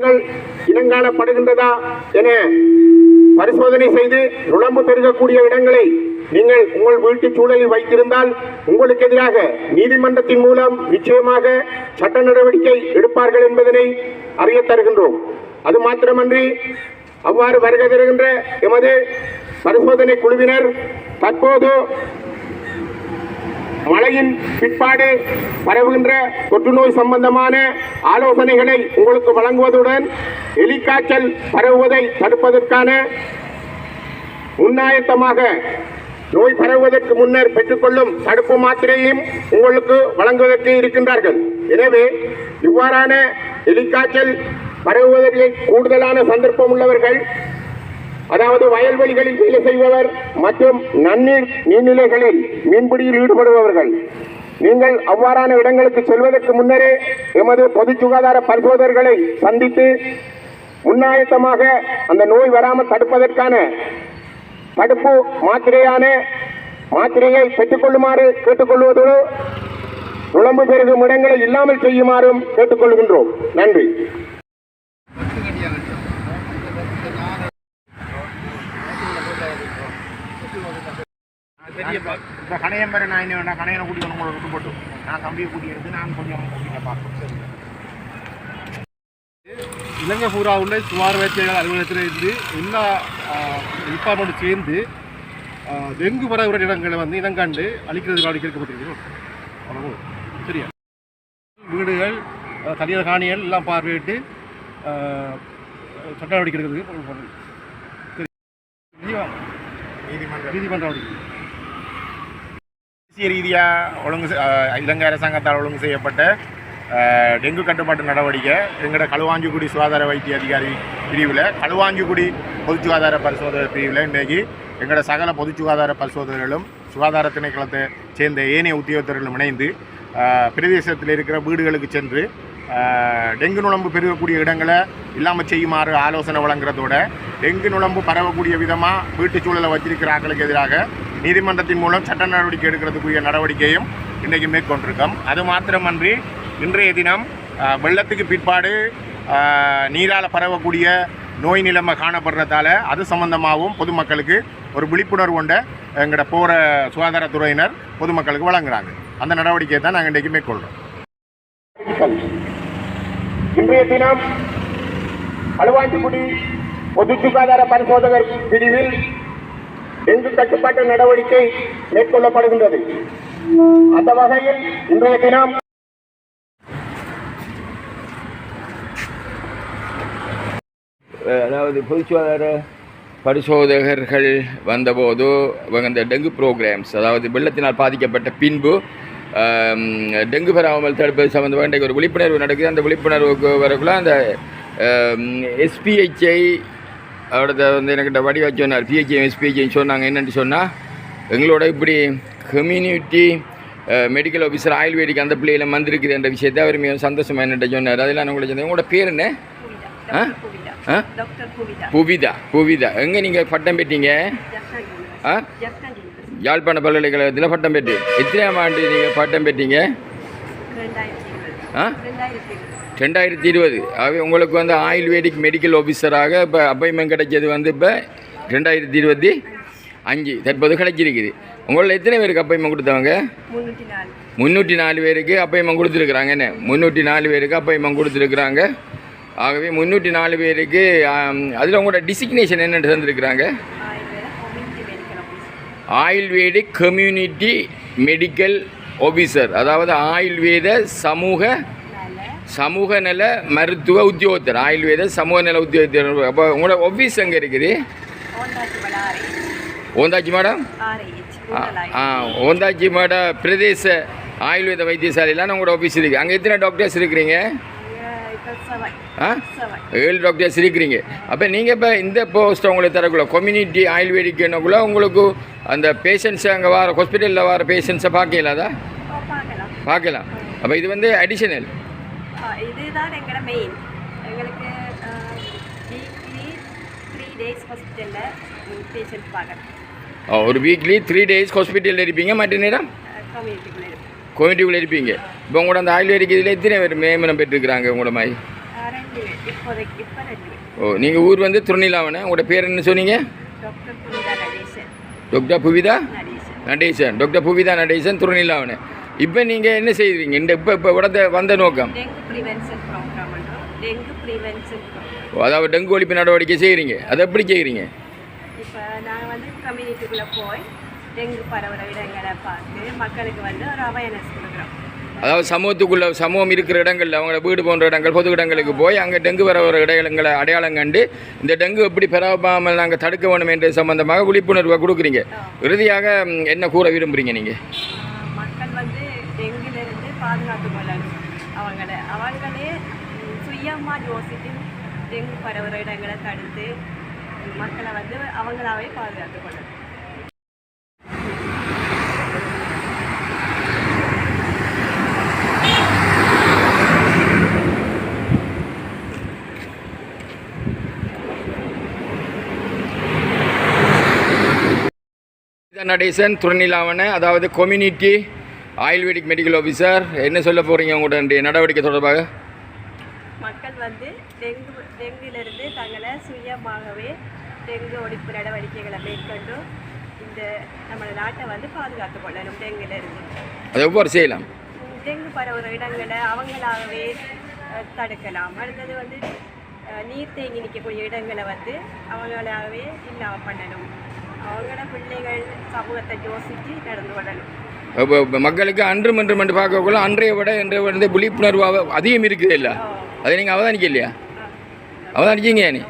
நீங்கள் இனங்காணப்படுகின்றதா என பரிசோதனை செய்து நுழம்பு பெருகக்கூடிய இடங்களை நீங்கள் உங்கள் வீட்டு சூழலில் வைத்திருந்தால் உங்களுக்கு எதிராக நீதிமன்றத்தின் மூலம் நிச்சயமாக சட்ட நடவடிக்கை எடுப்பார்கள் என்பதனை அறிய தருகின்றோம். அது மாத்திரமன்றி அவ்வாறு வருகை தருகின்ற எமது பரிசோதனை குழுவினர் தற்போது மழையின் பிற்பாடு பரவுகின்ற தொற்றுநோய் சம்பந்தமான ஆலோசனைகளை உங்களுக்கு வழங்குவதுடன் எலிக்காய்ச்சல் பரவுவதை தடுப்பதற்கான முன்னாயத்தமாக நோய் பரவுவதற்கு முன்னர் பெற்றுக்கொள்ளும் தடுப்பு மாத்திரையும் உங்களுக்கு வழங்குவதற்கு இருக்கின்றார்கள். எனவே இவ்வாறான எலிக்காய்ச்சல் பரவுவதற்கு கூடுதலான சந்தர்ப்பம் உள்ளவர்கள் அதாவது வயல்வெளிகளில் வேலை செய்பவர் மற்றும் நன்னீர் நீர்நிலைகளில் மீன்பிடியில் ஈடுபடுபவர்கள். நீங்கள் அவ்வாறான இடங்களுக்கு செல்வதற்கு முன்னரே எமது பொது சுகாதார பரிசோதகர்களை சந்தித்து முன்னாயத்தமாக அந்த நோய் வராமல் தடுப்பதற்கான தடுப்பு மாத்திரையான மாத்திரையை பெற்றுக்கொள்ளுமாறு கேட்டுக்கொள்வதோடு நுழம்பு பெருகும் இடங்களை இல்லாமல் செய்யுமாறும் கேட்டுக்கொள்கின்றோம். நன்றி. இந்த கணையம் பேர் நான் என்ன வேண்டாம் கணையனை கூட்டி வந்து உங்களை விட்டு போட்டு. நான் தம்பியை கூட்டி எடுத்து நான் கொஞ்சம் கூட்டிட்டு பார்ப்போம் இலங்கை பூரா உள்ள சுமார் வைத்தியர்கள் அலுவலகத்தில் இருந்து எல்லா டிபார்ட்மெண்ட்டும் சேர்ந்து டெங்கு பரவுற இடங்களை வந்து இனங்காண்டு அழிக்கிறது நடவடிக்கை எடுக்கப்பட்டிருக்கிறோம் சரியா? வீடுகள் தனியார் காணிகள் எல்லாம் பார்வையிட்டு சட்ட நடவடிக்கை எடுக்கிறதுக்கு சரி. நீதிமன்ற நீதிமன்ற நடவடிக்கை. தேசிய ரீதியாக ஒழுங்கு இலங்கை அரசாங்கத்தால் ஒழுங்கு செய்யப்பட்ட டெங்கு கட்டுப்பாட்டு நடவடிக்கை எங்களோட களுவாஞ்சிக்குடி சுகாதார வைத்திய அதிகாரி பிரிவில் களுவாஞ்சிக்குடி பொது சுகாதார பரிசோதனை பிரிவில் இன்றைக்கு எங்களோட சகல பொது சுகாதார பரிசோதனைகளும் சுகாதார திணைக்களத்தை சேர்ந்த ஏனைய உத்தியோகத்தர்களும் இணைந்து பிரதேசத்தில் இருக்கிற வீடுகளுக்கு சென்று டெங்கு நுழம்பு பெருகக்கூடிய இடங்களை இல்லாமல் செய்யுமாறு ஆலோசனை வழங்குறதோட டெங்கு நுழம்பு பரவக்கூடிய விதமாக வீட்டுச் சூழலை வச்சிருக்கிற ஆக்களுக்கு எதிராக நீதிமன்றத்தின் மூலம் சட்ட நடவடிக்கை எடுக்கிறதுக்குரிய நடவடிக்கையும் இன்றைக்கு மேற்கொண்டிருக்கோம். அது மாத்திரமன்றி இன்றைய தினம் வெள்ளத்துக்கு பிற்பாடு நீரால் பரவக்கூடிய நோய் நிலைமை காணப்படுறதால அது சம்பந்தமாகவும் பொதுமக்களுக்கு ஒரு விழிப்புணர்வு கொண்ட எங்களோட போகிற சுகாதாரத்துறையினர் பொதுமக்களுக்கு வழங்குறாங்க. அந்த நடவடிக்கையை தான் நாங்கள் இன்றைக்கு மேற்கொள்கிறோம் இன்றைய தினம் அலுவாஞ்சிக்குடி பொது சுகாதார பரிசோதகர் பிரிவில் டெங்கு கட்டுப்பாட்டு நடவடிக்கை மேற்கொள்ளப்படுகின்றது. அந்த வகையில் இன்றைய தினம் அதாவது பொது சுகாதார பரிசோதகர்கள் வந்தபோது இவங்க இந்த டெங்கு ப்ரோக்ராம்ஸ் அதாவது வெள்ளத்தினால் பாதிக்கப்பட்ட பின்பு டெங்கு பரவாமல் தடுப்பது சம்மந்தமாக இன்றைக்கு ஒரு விழிப்புணர்வு நடக்குது. அந்த விழிப்புணர்வுக்கு வரக்குள்ள அந்த எஸ்பிஹெச்ஐ அவரது வந்து என்கிட்ட வடிவா சொன்னார். பிஹெச்ஐ எஸ்பிஹெச்ஐன்னு சொன்னாங்க. என்னென்னு சொன்னால் எங்களோட இப்படி கம்யூனிட்டி மெடிக்கல் ஆஃபீஸர் ஆயுர்வேதிக் அந்த பிள்ளையில வந்திருக்குது என்ற விஷயத்தை அவர் மிகவும் சந்தோஷமாக என்னட்ட சொன்னார். அதில் நான் உங்களுக்கு சொன்னேன். உங்களோட பேர் என்ன? ஆ? ஆ? புவிதா. புவிதா. எங்கே நீங்கள் பட்டம் பெற்றீங்க? ஆ? யாழ்ப்பாண பல்கலைக்கழகத்தில் பட்டம் பெற்று. எத்தனையாம் ஆண்டு நீங்கள் பட்டம் பெற்றீங்க? ஆ? ரெண்டாயிரத்தி இருபது. ஆகவே உங்களுக்கு வந்து ஆயுர்வேதிக் மெடிக்கல் ஆஃபீஸராக இப்போ அப்பாயின்மெண்ட் கிடைச்சது வந்து இப்போ ரெண்டாயிரத்தி இருபத்தி அஞ்சு. தற்போது கிடைச்சிருக்குது. உங்களில் எத்தனை பேருக்கு அப்பாயின்மெண்ட் கொடுத்தவங்க? முந்நூற்றி நாலு. பேருக்கு அப்பாயின்மெண்ட் கொடுத்துருக்குறாங்க. என்ன? முந்நூற்றி நாலு பேருக்கு அப்பாயின்மெண்ட் கொடுத்துருக்குறாங்க. ஆகவே முந்நூற்றி நாலு பேருக்கு அதில் உங்களோட டிசிக்னேஷன் என்னென்னு தந்துருக்குறாங்க? Ayurveda community medical Ayurvedic community medical officer அதாவது ஆயுர்வேத சமூக சமூக நல மருத்துவ உத்தியோகத்தர். ஆயுர்வேத சமூக நல உத்தியோகத்தர். அப்போ உங்களோட ஆஃபீஸ் எங்கே இருக்குது? ஓந்தாச்சி மேடம்? ஆ ஓந்தாச்சி மேடம் பிரதேச ஆயுர்வேத வைத்தியசாலையில் உங்களோட ஆஃபீஸ் இருக்குது அங்கே எத்தனை டாக்டர்ஸ் இருக்கிறீங்க? ஆ? ஏழு டாக்டர்ஸ் இருக்கிறீங்க. அப்போ நீங்கள் இப்போ இந்த போஸ்ட் உங்களுக்கு தரக்குள்ள கம்யூனிட்டி ஆயுர்வேதிக்குன்னக்குள்ள உங்களுக்கு அந்த பேஷண்ட்ஸை அங்கே வர ஹாஸ்பிட்டலில் வர பேஷண்ட்ஸை பார்க்கலாதா? பார்க்கலாம். அப்போ இது வந்து அடிஷனல் இதுதான் எங்களோட மெயின் எங்களுக்கு வீக்லி த்ரீ டேஸ் ஹாஸ்பிட்டலில் பேஷண்ட் பார்க்குறேன் ஒரு வீக்லி த்ரீ டேஸ் ஹாஸ்பிட்டலில் இருப்பீங்க மற்ற நேரம்? கம்யூனிட்டிக்குள்ளே இருப்பீங்க. இப்போ உங்களோட அந்த ஆயுர்வேதிக் இதில் எத்தனை பேர் மேமனம் பெற்றிருக்கிறாங்க உங்களோட மாதிரி? ஓ நீங்கள் ஊர் வந்து திருநிலாவணை உங்களோட பேர் என்ன சொன்னீங்க? டாக்டர் புவிதா? நடேசன். டாக்டர் புவிதா நடேசன் திருநிலாவணை இப்போ நீங்கள் என்ன செய்கிறீங்க இந்த இப்போ இப்போ உடத்த வந்த நோக்கம்? அதாவது டெங்கு ஒழிப்பு நடவடிக்கை செய்கிறீங்க அதை எப்படி செய்கிறீங்க இப்போ நாங்கள் வந்து கம்யூனிட்டிக்குள்ளே போய் டெங்கு பரவுற இடங்களை பார்த்து மக்களுக்கு வந்து ஒரு அவேர்னஸ் கொடுக்குறோம். அதாவது சமூகத்துக்குள்ள சமூகம் இருக்கிற இடங்கள்ல அவங்களோட வீடு போன்ற இடங்கள் பொது இடங்களுக்கு போய் அங்கே டெங்கு வர ஒரு இடங்களை அடையாளம் கண்டு இந்த டெங்கு எப்படி பரவாமல் நாங்கள் தடுக்க வேணும் என்ற சம்பந்தமாக விழிப்புணர்வை கொடுக்குறீங்க. இறுதியாக என்ன கூற விரும்புகிறீங்க நீங்கள் ஆஹ் மக்கள் வந்து டெங்குலேருந்து பாதுகாத்து கொள்ளணும் அவங்கள அவங்களே ம், சுயமா யோசித்து டெங்கு பரவுற இடங்களை தடுத்து மக்களை வந்து அவங்களாவே பாதுகாத்து கொள்ளணும் நடேசன் துறநிலாவன அதாவது கம்யூனிட்டி ஆயுர்வேதிக் மெடிக்கல் ஆஃபீஸர் என்ன சொல்ல போகிறீங்க உங்களுடைய நடவடிக்கை தொடர்பாக? மக்கள் வந்து டெங்கு டெங்குலேருந்து தங்களை சுயமாகவே டெங்கு ஒழிப்பு நடவடிக்கைகளை மேற்கொண்டு இந்த நம்ம நாட்டை வந்து பாதுகாத்து கொள்ளணும் டெங்குலேருந்து. அதை எவ்வாறு செய்யலாம்? டெங்கு பரவுற இடங்களை அவங்களாகவே தடுக்கலாம். அடுத்தது வந்து நீர் தேங்கி நிற்கக்கூடிய இடங்களை வந்து அவங்களாகவே இல்லாமல் பண்ணணும். அவங்களோட பிள்ளைகள் சமூகத்தை யோசித்து நடந்து கொள்ளணும். மக்களுக்கு அன்றும் மன்று மன்று பார்க்கக்குள்ள அன்றைய விட இன்றைய விட விழிப்புணர்வு அதிகம் இருக்குது இல்லை. அதை நீங்கள் அவதானிக்க இல்லையா அவதானிச்சிங்க நீ?